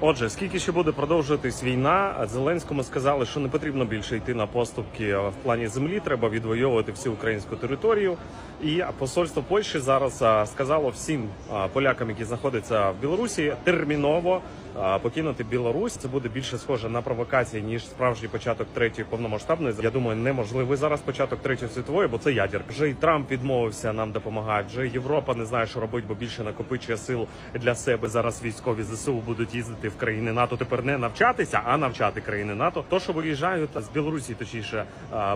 Отже, скільки ще буде продовжуватись війна, Зеленському сказали, що не потрібно більше йти на поступки в плані землі. Треба відвоювати всю українську територію. І посольство Польщі зараз сказало всім полякам, які знаходяться в Білорусі, терміново покинути Білорусь. Це буде більше схоже на провокації ніж справжній початок третьої повномасштабної. Я думаю, неможливий зараз початок третьої світової, бо це ядер. Вже і Трамп відмовився нам допомагати. Вже Європа не знає, що робити, бо більше накопичує сил для себе. Зараз військові ЗСУ будуть їздити в країни НАТО. Тепер не навчатися, а навчати країни НАТО. То, що виїжджають з Білорусі, точніше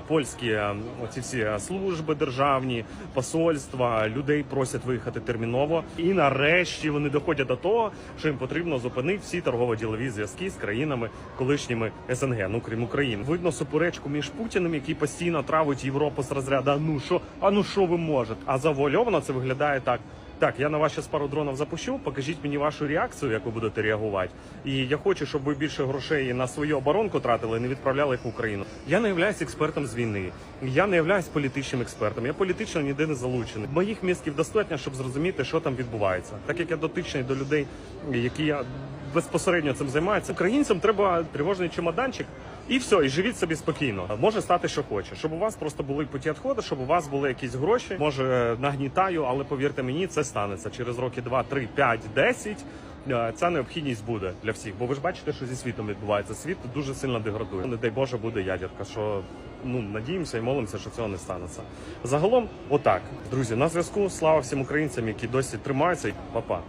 польські оці всі служби державні, посольства, людей просять виїхати терміново. І нарешті вони доходять до того, що їм потрібно зупинити всі торгово-ділові зв'язки з країнами колишніми СНГ, ну крім України. Видно суперечку між Путіним, який постійно травить Європу з розряду. «А ну що, а ну що ви можете? А завуальовано це виглядає так. Так, я на вас зараз пару дронів запущу. Покажіть мені вашу реакцію, як ви будете реагувати. І я хочу, щоб ви більше грошей на свою оборонку тратили, не відправляли їх в Україну. Я не являюсь експертом з війни. Я не являюсь політичним експертом. Я політично ніде не залучений. Моїх мізків достатньо, щоб зрозуміти, що там відбувається. Так як я дотичний до людей, які безпосередньо цим займаються. Українцям треба тривожний чемоданчик. І все, і живіть собі спокійно. Може стати, що хоче, щоб у вас просто були путі відходу, щоб у вас були якісь гроші. Може нагнітаю, але повірте мені, це станеться через роки 2, 3, 5, 10. е, Ця необхідність буде для всіх, бо ви ж бачите, що зі світом відбувається. Світ дуже сильно деградує. Не дай Боже, буде ядерка. Що ну надіємося і молимося, що цього не станеться. Загалом, отак, друзі, на зв'язку. Слава всім українцям, які досі тримаються. Па-па.